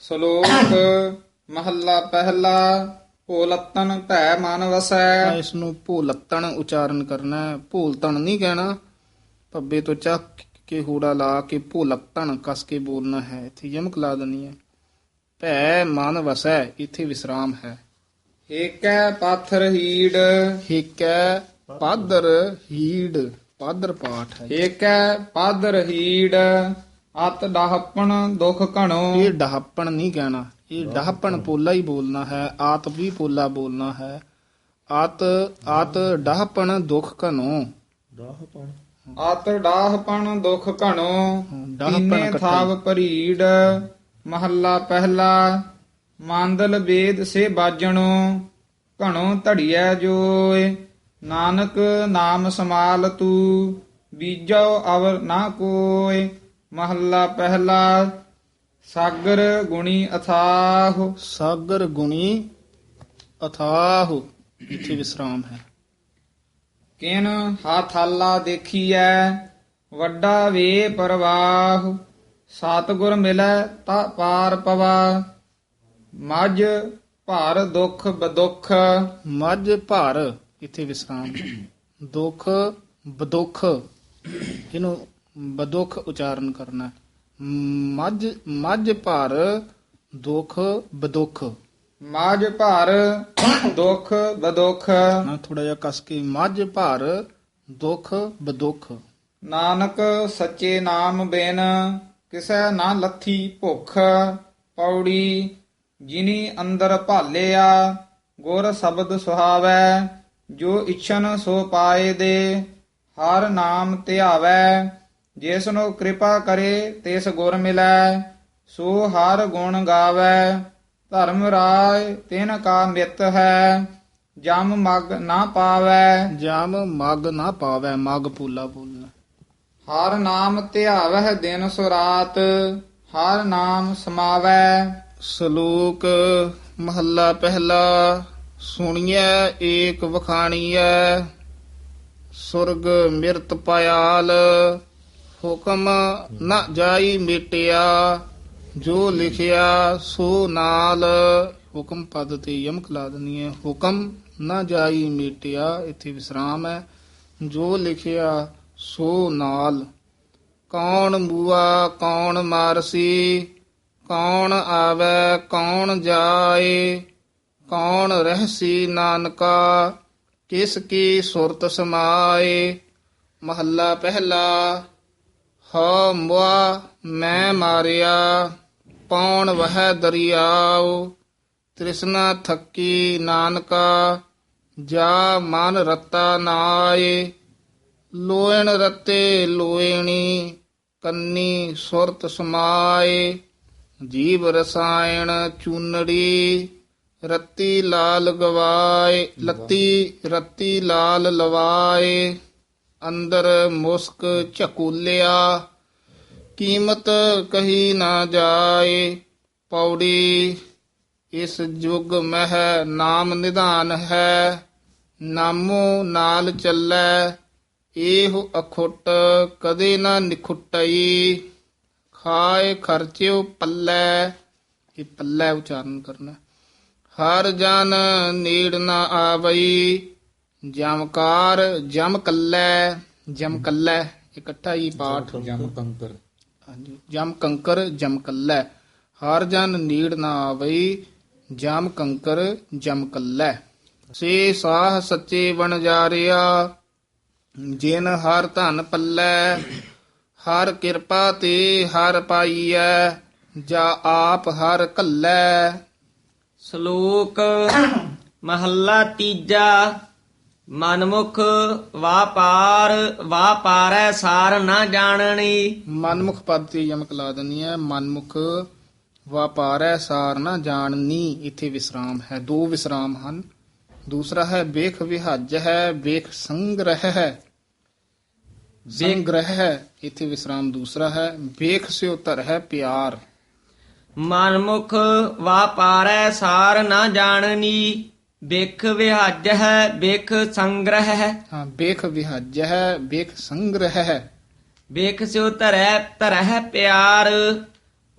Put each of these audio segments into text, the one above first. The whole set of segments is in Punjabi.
ਸ਼ਲੋਕ ਮਹੱਲਾ ਪਹਿਲਾ ਭੋਲਤਨ ਭੈ ਮਨ ਵਸੈ। ਇਸ ਨੂੰ ਭੋਲਤਣ ਉਚਾਰਨ ਕਰਨਾ ਹੈ। ਭੋਲਤਣ ਨਹੀਂ ਕਹਿਣਾ। ਪੱਬੇ ਤੋਂ ਚੱਕ ਕੇ ਹੂੜਾ ਲਾ ਕੇ ਭੋਲਤਣ ਕਸ ਕੇ ਬੋਲਣਾ ਹੈ। ਇੱਥੇ ਯਮਕ ਲਾ ਦੇਣੀ ਹੈ। ਭੈ ਮਨ ਵਸੈ ਇੱਥੇ ਵਿਸਰਾਮ ਹੈ। ਏਕੈ ਪਾਥਰ ਹੀੜ। ਹਿਕੈ ਪਾਦਰ ਹੀੜ ਪਾਦਰ ਪਾਠ ਹੈ। ਏਕੈ ਪਾਦਰ ਹੀੜ। ਅਤ ਡਾਹਪਣ ਦੁਖ ਘਣੋ। ਇਹ ਡਹਾਪਣ ਨਹੀਂ ਕਹਿਣਾ। ਇਹ ਡਹਾਪਣ ਪੋਲਾ ਹੀ ਬੋਲਣਾ ਹੈ ਆਤ ਵੀ ਪੋਲਾ ਬੋਲਣਾ ਹੈ। ਆਤ ਆਤ ਡਹਾਪਣ ਦੁੱਖ ਕਨੋ ਅਤ ਡਾਹਪਣ ਦੁਖ ਘਣੋ। ਡਾਹਪਣ ਇਕੱਠਾ। ਥਾਵ ਪਰੀੜ ਮਹੱਲਾ ਪਹਿਲਾ। ਮੰਦਲ ਵੇਦ ਸੇ ਬਾਜਣੋ ਘਣੋ ਧੜੀਐ ਜੋਏ ਨਾਨਕ ਨਾਮ ਸਮਾਲ ਤੂ ਬੀਜੋ ਅਵਰ ਨਾ ਕੋਏ ਮਹੱਲਾ ਪਹਿਲਾ ਸਾਗਰ ਗੁਣੀ ਅਥਾਹ। ਸਾਗਰ ਗੁਣੀ ਅਥਾਹ ਇੱਥੇ ਵਿਸਰਾਮ ਹੈ। ਕਿਨ ਹਾਥਾਲਾ ਦੇਖੀਐ ਵੱਡਾ ਵੇ ਪਰਵਾਹ। ਸਤਿਗੁਰ ਮਿਲੈ ਤਾ ਪਾਰ ਪਵਾ। ਮਜ ਭਾਰ ਦੁਖ ਬਦੁਖ। ਮੱਝ ਭਰ ਇੱਥੇ ਵਿਸਰਾਮ ਦੁੱਖ ਬਦੁੱਖ ਇਹਨੂੰ ਬਦੁੱਖ ਉਚਾਰਨ ਕਰਨਾ। ਮੱਝ ਮੱਝ ਭਰ ਦੁੱਖ ਬਦੁੱਖ। ਮਜ ਭਾਰ ਦੁਖ ਬਦੁਖ। ਨਾ ਥੋੜਾ ਜਿਹਾ ਕਸ ਕੇ ਮੱਝ ਭਰ ਦੁੱਖ ਬਦੁੱਖ। ਨਾਨਕ ਸੱਚੇ ਨਾਮ ਬਿਨ ਕਿਸੈ ਨਾ ਲੱਥੀ ਭੁਖ। ਪੌੜੀ ਜਿਨੀ ਅੰਦਰ ਭਾਲਿਆ ਗੁਰ ਸ਼ਬਦ ਸੁਹਾਵੈ ਜੋ ਇਛਨ ਸੋ ਪਾਏ ਦੇ ਹਰ ਨਾਮ ਧਿਆਵੈ। ਜਿਸ ਨੂੰ ਕਿਰਪਾ ਕਰੇ ਤਿਸ ਗੁਰ ਮਿਲੈ ਸੋ ਹਰ ਗੁਣ ਗਾਵੈ। ਧਰਮ ਰਾਏ ਤਿਨ ਕਾ ਮਿੱਤ ਹੈ ਜਮ ਮਗ ਨਾ ਪਾਵੈ। ਜਾਮ ਮਗ ਨਾ ਪਾਵੈ ਮਗ ਪੂਲਾ ਬੋਲਣਾ। ਹਰ ਨਾਮ ਧਿਆਵਹਿ ਦਿਨ ਸੋ ਰਾਤ ਹਰ ਨਾਮ ਸਮਾਵੈ। ਸ਼ਲੋਕ ਮਹੱਲਾ ਪਹਿਲਾ ਸੁਣੀਐ ਏਕ ਵਖਾਣੀਐ ਸੁਰਗ ਮਿਰਤ ਪਿਆਲ ਹੁਕਮ ਨਾ ਜਾਈ ਮਿਟਿਆ, ਜੋ ਲਿਖਿਆ ਸੋ ਨਾਲ। ਹੁਕਮ ਪਦ ਤੇ ਯਮਕ ਲਾ ਦਨੀ ਹੈ। ਹੁਕਮ ਨਾ ਜਾਈ ਮਿਟਿਆ, ਇੱਥੇ ਵਿਸਰਾਮ ਹੈ। ਜੋ ਲਿਖਿਆ ਸੋ ਨਾਲ। ਕੌਣ ਮੂਆ ਕੌਣ ਮਾਰਸੀ, ਕੌਣ ਆਵੇ, ਕੌਣ ਜਾਏ, ਕੌਣ ਰਹਿਸੀ ਨਾਨਕਾ, ਕਿਸ ਕੀ ਸੁਰਤ ਸਮਾਏ। ਮਹੱਲਾ ਪਹਿਲਾ ਹ ਮੁਆ, ਮੈਂ ਮਾਰਿਆ, ਪੌਣ ਵਹਿ ਦਰਿਆਉ, ਤ੍ਰਿਸ਼ਨਾ ਥੱਕੀ ਨਾਨਕਾ, ਜਾ ਮਨ ਰਤਾ ਨਾਏ, ਲੋਇਣ ਰਤੇ ਲੋਇਣੀ, ਕੰਨੀ ਸੁਰਤ ਸਮਾਏ, ਜੀਵ ਰਸਾਇਣ ਚੂਨੜੀ, ਰੱਤੀ ਲਾਲ ਗਵਾਏ, ਲੱਤੀ ਰੱਤੀ ਲਾਲ ਲਵਾਏ। ਅੰਦਰ ਮੁਸਕ ਝਕੂਲਿਆ, ਕੀਮਤ ਕਹੀ ਨਾ ਜਾਏ, ਪੌੜੀ ਇਸ ਯੁਗ ਮਹਿ ਨਾਮ ਨਿਧਾਨ ਹੈ, ਨਾਮੋ ਨਾਲ ਚੱਲੈ ਇਹੋ ਅਖੁੱਟ ਕਦੇ ਨਾ ਨਿਖੁੱਟਈ, ਖਾਏ ਖਰਚਿਓ ਪੱਲੇ, ਇਹ ਪੱਲੇ ਉਚਾਰਨ ਕਰਨਾ ਹਰ ਜਨ ਨੀੜ ਨਾ ਆਵਈ ਜਮਕਾਰ ਜਮ ਕੱਲੇ ਜਮ ਕੱਲੇ ਇਕੱਠਾ ਹੀ ਪਾਠ ਜਮ ਕੰਕਰ। ਹਾਂਜੀ ਜਮ ਕੰਕਰ ਜਮ ਕੱਲੇ। ਹਰ ਜਨ ਨੀੜ ਨਾ ਆਵਈ ਜਮ ਕੰਕਰ ਜਮ ਕੱਲੇ। ਸੇ ਸਾਹ ਸੱਚੇ ਬਣ ਜਾਰਿਆ ਜਿਨ ਹਰ ਧਨ ਪੱਲੇ ਹਰ ਕਿਰਪਾ ਤੇ ਹਰ ਪਾਈਐ ਜਾ ਆਪ ਹਰ ਕੱਲੇ। ਸ਼ਲੋਕ ਮਹੱਲਾ ਤੀਜਾ। ਮਨਮੁਖ ਵਾਪਾਰ ਵਾਪਾਰੈ ਸਾਰ ਨਾ ਜਾਣਨੀ। ਮਨਮੁਖ ਪਦ ਤੇ ਯਮਕ ਲਾ ਦਨੀ ਹੈ। ਮਨਮੁਖ ਵਪਾਰੈ ਸਾਰ ਨਾ ਜਾਣਨੀ। ਇੱਥੇ ਵਿਸਰਾਮ ਹੈ। ਦੋ ਵਿਸਰਾਮ ਹਨ। ਦੂਸਰਾ ਹੈ ਵੇਖ ਵਿਹੱਜ ਹੈ ਵੇਖ ਸੰਗ੍ਰਹਿ ਹੈ। ਸੰਗ੍ਰਹਿ ਹੈ ਇੱਥੇ ਵਿਸਰਾਮ ਦੂਸਰਾ ਹੈ। ਵੇਖ ਸਿਓ ਧਰ ਹੈ ਪਿਆਰ। ਮਨਮੁਖ ਵਾਪਾਰੈ ਸਾਰ ਨਾ ਜਾਣਨੀ। ਬਿਖ ਵਿਹੱਜ ਹੈ ਬਿਖ ਸੰਗ੍ਰਹਿ। ਹੈ ਹਾਂ ਵੇਖ ਵਿਹੱਜ ਹੈ ਵੇਖ ਸੰਗ੍ਰਹਿ। ਹੈ ਬਿਖ ਸਿਉ ਧਰੈ ਧਰਹਿ ਪਿਆਰ।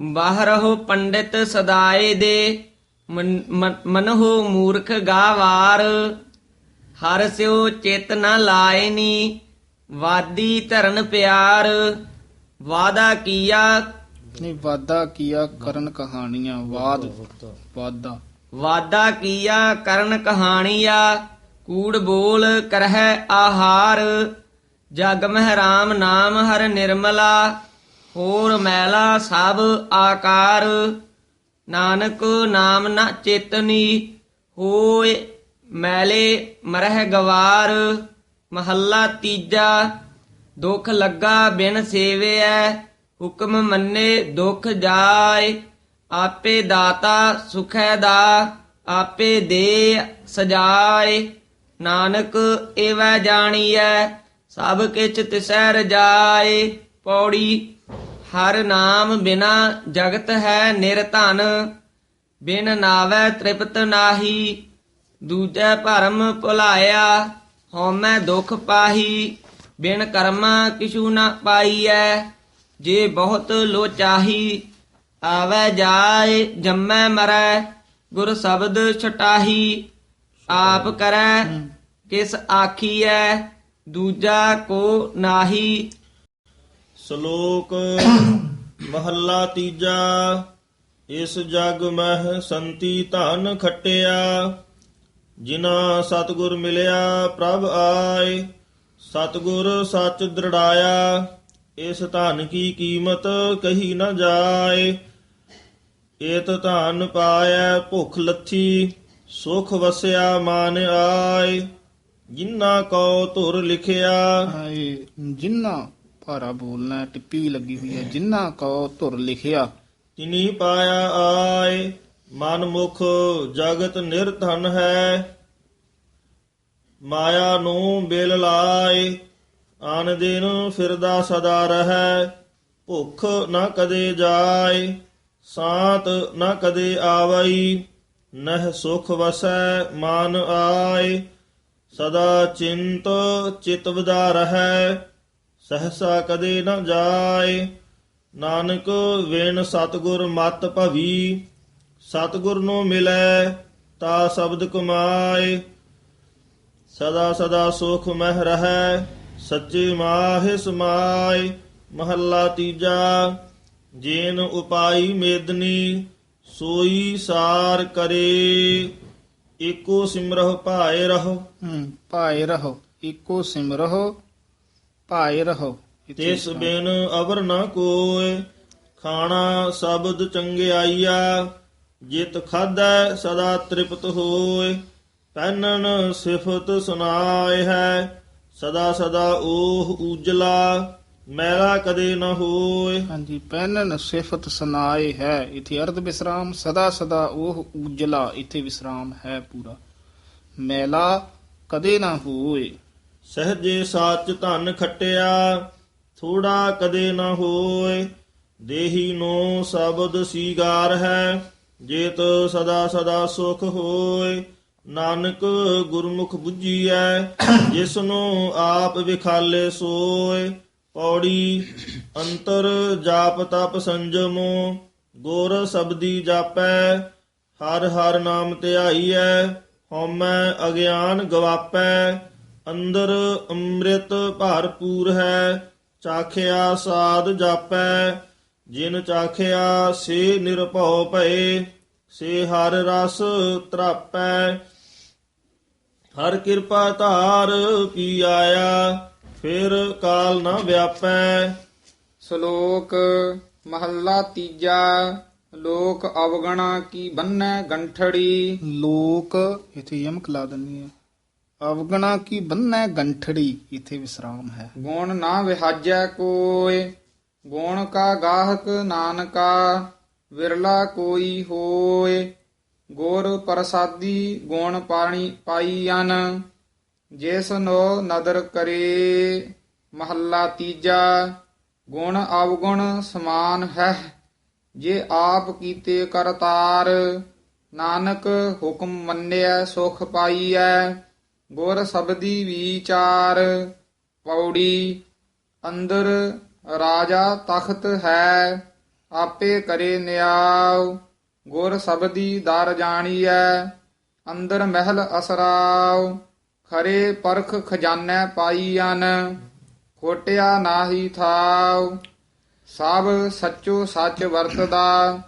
ਬਾਹਰਹੁ ਪੰਡਿਤ ਸਦਾਏ ਦੇ ਮਨ- ਮਨ- ਮਨਹੁ ਮੂਰਖ ਗਾਵਾਰ। ਹਰ ਸਿਉ ਚਿਤ ਨ ਲਾਇਨੀ ਵਾਦੀ ਧਰਨ ਪਿਆਰ। ਵਾਦਾ ਕੀਆ ਨਹੀਂ ਵਾਦਾ ਕੀਆ ਕਰਨ ਕਹਾਣੀਆਂ ਵਾਦ ਵਾਦਾ। ਵਾਦਾ ਕੀਆ, ਕਰਨ ਕਹਾਣੀਆ, ਕੂੜ ਬੋਲ ਕਰਹਿ ਆਹਾਰ, ਜਗ ਮਹਿ ਰਾਮ ਨਾਮ ਹਰ ਨਿਰਮਲਾ, ਹੋਰ ਮੈਲਾ ਸਭ ਆਕਾਰ। ਨਾਨਕ ਨਾਮ ਨਾ ਚੇਤਨੀ ਹੋਏ ਮੈਲੇ ਮਰਹਿ ਗਵਾਰ। ਮਹੱਲਾ ਤੀਜਾ, ਦੁਖ ਲੱਗਾ ਬਿਨ ਸੇਵਿਐ, ਹੁਕਮ ਮੰਨੇ ਦੁਖ ਜਾਏ। ਆਪੇ ਦਾਤਾ ਸੁਖੈ ਦਾ, ਆਪੇ ਦੇ ਸਜਾਏ। ਨਾਨਕ ਏਵੈ ਜਾਣੀਐ, ਸਭ ਕਿਛ ਤਿਸੈ ਰਜਾਏ। ਪੌੜੀ, ਹਰ ਨਾਮ ਬਿਨਾ ਜਗਤ ਹੈ ਨਿਰਧਨ ਬਿਨ ਨਾਵੈ ਤ੍ਰਿਪਤ ਨਾਹੀ, ਦੂਜੈ ਭਰਮ ਭੁਲਾਇਆ, ਹਉਮੈ ਦੁਖ ਪਾਹੀ। ਬਿਨ ਕਰਮਾ ਕਿਛੂ ਨਾ ਪਾਈਐ, ਜੇ ਬਹੁਤ ਲੋਚਾਹੀ ਆਵੈ ਜਾਏ, ਜੰਮੈ ਮਰੈ, ਗੁਰ ਸ਼ਬਦ ਛਟਾਹੀ, ਆਪ ਕਰੈ, ਕਿਸ ਆਖੀਐ, ਦੂਜਾ ਕੋ ਨਾਹੀ। ਸ਼ਲੋਕ ਮਹੱਲਾ ਤੀਜਾ, ਇਸ ਜਗ ਮਹਿ ਸੰਤੀ ਧਨ ਖਟਿਆ, ਜਿਨਾ ਸਤਗੁਰ ਮਿਲਿਆ ਪ੍ਰਭ ਆਏ, ਸਤਗੁਰ ਸੱਚ ਦ੍ਰਿੜਾਇਆ, ਇਸ ਧਨ ਕੀ ਕੀਮਤ ਕਹੀ ਨਾ ਜਾਏ। ਏਤ ਧਨ ਪਾਇਐ ਭੁਖ ਲੱਥੀ ਸੁਖ ਵਸਿਆ ਮਾਨ ਆਏ। ਜਿਨਾ ਕੋ ਧੁਰ ਲਿਖਿਆ। ਹਾਏ ਜਿੰਨਾ ਭਾਰਾ ਬੋਲਣਾ ਟਿੱਪੀ ਲੱਗੀ ਹੋਈ ਹੈ ਜਿੰਨਾ ਕੋ ਧੁਰ ਲਿਖਿਆ। ਤਿਨੀ ਪਾਇਆ ਆਏ ਮਨ ਮੁਖ ਜਗਤ ਨਿਰਧਨ ਹੈ। ਮਾਇਆ ਨੂੰ ਬਿਲ ਲਾਏ ਆਨ ਦਿਨ ਫਿਰਦਾ ਸਦਾ ਰਹੈ। ਭੁੱਖ ਨਾ ਕਦੇ ਜਾਏ। ਸਾਤ ਨਾ ਕਦੇ ਆਵਈ, ਨਹ ਸੁਖ ਵਸੈ ਮਾਨ ਆਏ। ਸਦਾ ਚਿੰਤ ਚਿਤ ਵਦਾ ਰਹੈ, ਸਹਸਾ ਕਦੇ ਨ ਜਾਏ। ਨਾਨਕ ਵੇਣ ਸਤਗੁਰ ਮਤ ਭਵੀ, ਸਤਗੁਰ ਨੂੰ ਮਿਲੈ ਤਾ ਸ਼ਬਦ ਕਮਾਏ। ਸਦਾ ਸਦਾ ਸੁਖ ਮਹਿ ਰਹੈ, ਸੱਚੇ ਮਾਹਿ ਸਮਾਏ। ਮਹੱਲਾ ਤੀਜਾ ਜੇਨ ਉਪਾਈ ਮੇਦਨੀ ਸੋਈ ਸਾਰ ਕਰੇ। ਏਕੋ ਸਿਮਰਹੁ ਭਾਏ ਰਹੋ। ਹਮ, ਭਾਏ ਰਹੋ ਇੱਕੋ ਸਿਮਰਹੁ ਭਾਏ ਰਹੋ। ਇੱਥੇ ਤਿਸ। ਬਿਨ ਅਵਰ ਨ ਕੋਇ ਖਾਣਾ ਸ਼ਬਦ ਚੰਗਿਆਈਆ ਜਿਤ ਖਾਧੈ ਸਦਾ ਤ੍ਰਿਪਤ ਹੋਇ। ਪੈਨਨ ਸਿਫਤ ਸੁਨਾਏ ਹੈ ਸਦਾ ਸਦਾ ਓਹ ਉਜਲਾ। ਮੈਲਾ ਕਦੇ ਨ ਹੋਇ ਹਾਂਜੀ ਪਹਿਨਨ ਸਿਫਤ ਸੁਨਾਏ ਹੈ। ਇਥੇ ਅਰਧ ਵਿਸਰਾਮ ਸਦਾ ਸਦਾ ਉਹ ਉਜਲਾ ਇਥੇ ਵਿਸਰਾਮ ਹੈ ਪੂਰਾ। ਮੈਲਾ ਕਦੇ ਨਾ ਹੋਏ। ਸਹਜੇ ਸਾਚ ਧਨ ਖਟਿਆ ਥੋੜਾ ਕਦੇ ਨ ਹੋਇ ਦੇਹੀ ਨੂੰ ਸ਼ਬਦ ਸੀਗਾਰ ਹੈ ਜੇਤ ਸਦਾ ਸਦਾ ਸੁਖ ਹੋਇ ਨਾਨਕ ਗੁਰਮੁਖ 부ਜੀਐ ਜਿਸ ਨੂੰ ਆਪ ਵਿਖਾਲੇ ਸੋਇ ਪੌੜੀ ਅੰਤਰ ਜਾਪ ਤਪ ਸੰਜਮੋ, ਗੁਰ ਸਬਦੀ ਜਾਪੈ, ਹਰ ਹਰ ਨਾਮ ਧਿਆਈਐ, ਹਉਮੈ ਅਗਿਆਨ ਗਵਾਪੈ, ਅੰਦਰ ਅੰਮ੍ਰਿਤ ਭਰਪੂਰ ਹੈ, ਚਾਖਿਆ ਸਾਧ ਜਾਪੈ, ਜਿਨ ਚਾਖਿਆ ਸੇ ਨਿਰਭਉ ਭਏ, ਸੇ ਹਰ ਰਸ ਤਰਾਪੈ। ਹਰ ਕਿਰਪਾ ਧਾਰ ਪੀ ਆਇਆ ਫਿਰ ਕਾਲ ਨਾ ਵਿਆਪੈ। ਸ਼ਲੋਕ ਮਹੱਲਾ ਤੀਜਾ ਲੋਕ ਅਵਗਣਾ ਕੀ ਬੰਨੈ ਗੰਠੜੀ। ਲੋਕ ਇਥੇ ਯਮਕ ਲਾ ਦਿੰਨੀ ਹੈ। ਅਵਗਣਾ ਕੀ ਬੰਨੈ ਗੰਠੜੀ ਇਥੇ ਵਿਸਰਾਮ ਹੈ। ਗੁਣ ਨਾ ਵਿਹਾਜੈ ਕੋਇ ਗੁਣ ਕਾ ਗਾਹਕ ਨਾਨਕਾ ਵਿਰਲਾ ਕੋਈ ਹੋਏ। ਗੁਰ ਪ੍ਰਸਾਦੀ ਗੁਣ ਪਾਣੀ ਪਾਈਅਨ ਜਿਸ ਨੋ ਨਦਰ ਕਰੇ ਮਹੱਲਾ ਤੀਜਾ, ਗੁਣ ਅਵਗੁਣ ਸਮਾਨ ਹੈ। ਜੇ ਆਪ ਕੀਤੇ ਕਰਤਾਰ, ਨਾਨਕ ਹੁਕਮ ਮੰਨਿਆ ਸੁਖ ਪਾਈਐ। ਗੁਰ ਸਬਦੀ ਵਿਚਾਰ, ਪੌੜੀ ਅੰਦਰ ਰਾਜਾ ਤਖਤ ਹੈ। ਆਪੇ ਕਰੇ ਨਿਆਉ, ਗੁਰ ਸਬਦੀ ਦਰ ਜਾਣੀਐ। ਅੰਦਰ ਮਹਿਲ ਅਸਰਾਉ ਖਰੇ ਪਰਖ ਖਜਾਨੇ ਪਾਈਆਨ ਖੋਟਿਆ ਨਾਹੀ ਥਾਉ। ਸਭ ਸੱਚੋ ਸੱਚ ਵਰਤਦਾ,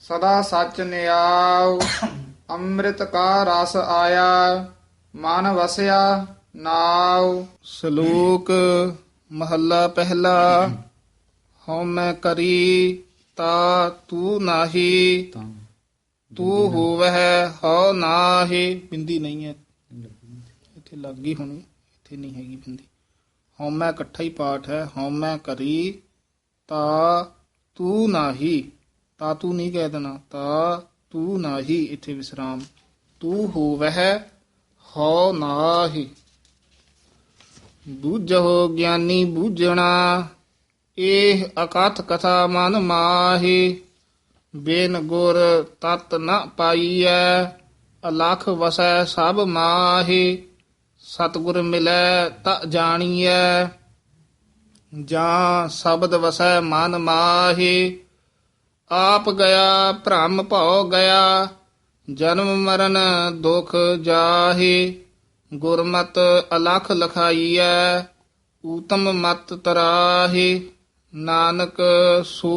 ਸਦਾ ਸੱਚ ਨਿਆਉ। ਅੰਮ੍ਰਿਤ ਕਾ ਰਸ ਆਇਆ, ਮਨ ਵਸਿਆ ਨਾਉ। ਸ਼ਲੋਕ ਮਹੱਲਾ ਪਹਿਲਾ, ਹਉ ਮੈਂ ਕਰੀ ਤਾ ਤੂੰ ਨਾਹੀ, ਤੂੰ ਹੋਵਹਿ ਹਉ ਨਾਹੀ। ਬਿੰਦੀ ਨਹੀਂ ਹੈ। ਇੱਥੇ ਗਈ ਹੋਣੀ, ਇੱਥੇ ਨਹੀਂ ਹੈਗੀ ਬਿੰਦੀ। ਹਉ ਮੈਂ ਇਕੱਠਾ ਹੀ ਪਾਠ ਹੈ, ਹਉ ਮੈਂ ਕਰੀ ਤਾ ਤੂੰ ਨਾਹੀ। ਤਾ ਤੂੰ ਨਹੀਂ ਕਹਿ ਦੇਣਾ, ਤਾ ਤੂੰ ਨਾਹੀ, ਇੱਥੇ ਵਿਸਰਾਮ। ਤੂੰ ਹੋਵਹਿ, ਹਉ ਨਾਹੀ। ਬੂਝੋ ਗਿਆਨੀ ਬੂਝਣਾ ਇਹ ਅਕਥ ਕਥਾ ਮਨ ਮਾਹੀ। ਬੇਨ ਗੁਰ ਤਤ ਨ ਪਾਈਐ, ਅਲਖ ਵਸੈ ਸਭ ਮਾਹੀ। ਸਤਗੁਰ ਮਿਲੈ ਤ ਜਾਣੀਐ, ਜਾਂ ਸ਼ਬਦ ਵਸੈ ਮਨ ਮਾਹੀ। ਆਪ ਗਿਆ, ਭ੍ਰਮ ਭਉ ਗਿਆ, ਜਨਮ ਮਰਨ ਦੁਖ ਜਾਹੀ। ਗੁਰਮਤ ਅਲਖ ਲਖਾਈਐ, ਊਤਮ ਮਤ ਤਰਾਹੀ। ਨਾਨਕ ਸੂ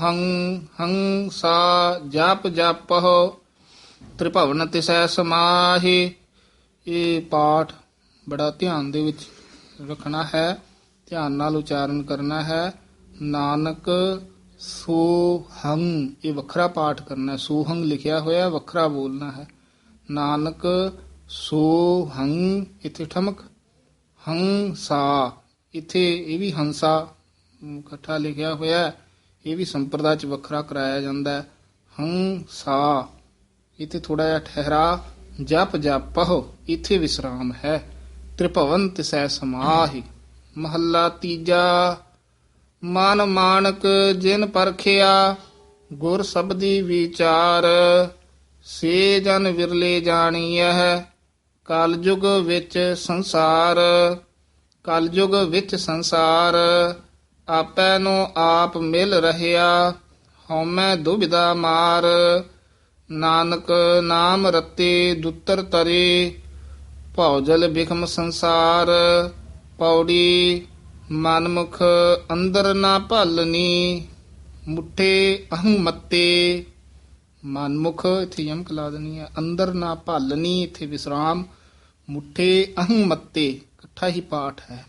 ਹੰ ਹੰ ਸਾ ਜਪ ਜਪਹੁ, ਤ੍ਰਿਭਵਨ ਤਿਸੈ ਸਮਾਹੀ। ਇਹ ਪਾਠ ਬੜਾ ਧਿਆਨ ਦੇ ਵਿੱਚ ਰੱਖਣਾ ਹੈ, ਧਿਆਨ ਨਾਲ ਉਚਾਰਨ ਕਰਨਾ ਹੈ। ਨਾਨਕ ਸੋ ਹੰ ਇਹ ਵੱਖਰਾ ਪਾਠ ਕਰਨਾ ਹੈ। ਸੋਹੰ ਲਿਖਿਆ ਹੋਇਆ, ਵੱਖਰਾ ਬੋਲਣਾ ਹੈ। ਨਾਨਕ ਸੋ ਹੰ ਇੱਥੇ ਠਮਕ। ਹੰਸਾ, ਇੱਥੇ ਇਹ ਵੀ ਹੰਸਾ ਇਕੱਠਾ ਲਿਖਿਆ ਹੋਇਆ ਇਹ ਵੀ ਸੰਪਰਦਾ ਚ ਵੱਖਰਾ ਕਰਾਇਆ ਜਾਂਦਾ ਹੈ। ਹੰਸਾ, ਇੱਥੇ ਥੋੜਾ ਜਿਹਾ ਠਹਿਰਾ। ਜਪ ਜਪਹੁ, ਇੱਥੇ ਵਿਸਰਾਮ ਹੈ। ਤ੍ਰਿਭਵਨ ਤਿਸੈ ਸਮਾਹੀ, ਮਹੱਲਾ ਤੀਜਾ, ਮਨ ਮਾਨਕ ਜਿਨ ਪਰਖਿਆ, ਗੁਰ ਸਬਦੀ ਵਿਚਾਰ, ਸੇ ਜਨ ਵਿਰਲੇ ਜਾਣੀਐ, ਕਲਯੁਗ ਵਿੱਚ ਸੰਸਾਰ, ਕਲਯੁਗ ਵਿੱਚ ਸੰਸਾਰ, ਆਪੈ ਨੂੰ ਆਪ ਮਿਲ ਰਹਿਆ, ਹਉਮੈ ਦੁਬਿਧਾ ਮਾਰ, ਨਾਨਕ ਨਾਮ ਰਤੇ ਦੁੱਤਰ ਤਰੇ ਭੌਜਲ ਬਿਖਮ ਸੰਸਾਰ, ਪੌੜੀ ਮਨਮੁਖ ਅੰਦਰ ਨਾ ਭਲਨੀ, ਮੁੱਠੇ ਅਹੰ ਮੱਤੇ। ਮਨਮੁਖ ਇੱਥੇ ਯਮਕ ਲਾ ਦੇਣੀ ਹੈ, ਅੰਦਰ ਨਾ ਭਲਨੀ, ਇੱਥੇ ਵਿਸਰਾਮ, ਮੁੱਠੇ ਅਹੰ ਮੱਤੇ। ਇਕੱਠਾ ਹੀ ਪਾਠ ਹੈ।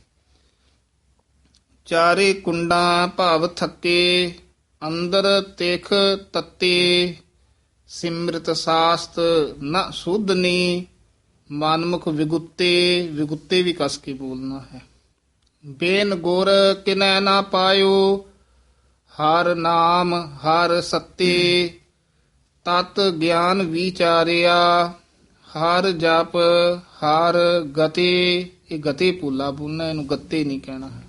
ਚਾਰੇ ਕੁੰਡਾਂ ਭਾਵ ਥੱਕੇ, ਅੰਦਰ ਤਿਖ ਤੱਤੇ। ਸਿਮਰਤ ਸਾਸਤ ਨ ਸੁਧਨੀ ਮਨਮੁਖ ਵਿਗੁੱਤੇ ਵਿਗੁੱਤੇ ਵੀ ਕਸ ਕੇ ਬੋਲਣਾ ਹੈ। ਬੇਨ ਗੁਰ ਕਿਨੈ ਨਾ ਪਾਇਓ, ਹਰ ਨਾਮ, ਹਰ ਸੱਤੇ, ਤਤ ਗਿਆਨ ਵਿਚਾਰਿਆ, ਹਰ ਜਪ, ਹਰ ਗਤੇ, ਇਹ ਗਤੇ ਪੂਲਾ ਬੋਲਣਾ, ਇਹਨੂੰ ਗੱਤੇ ਨਹੀਂ ਕਹਿਣਾ ਹੈ।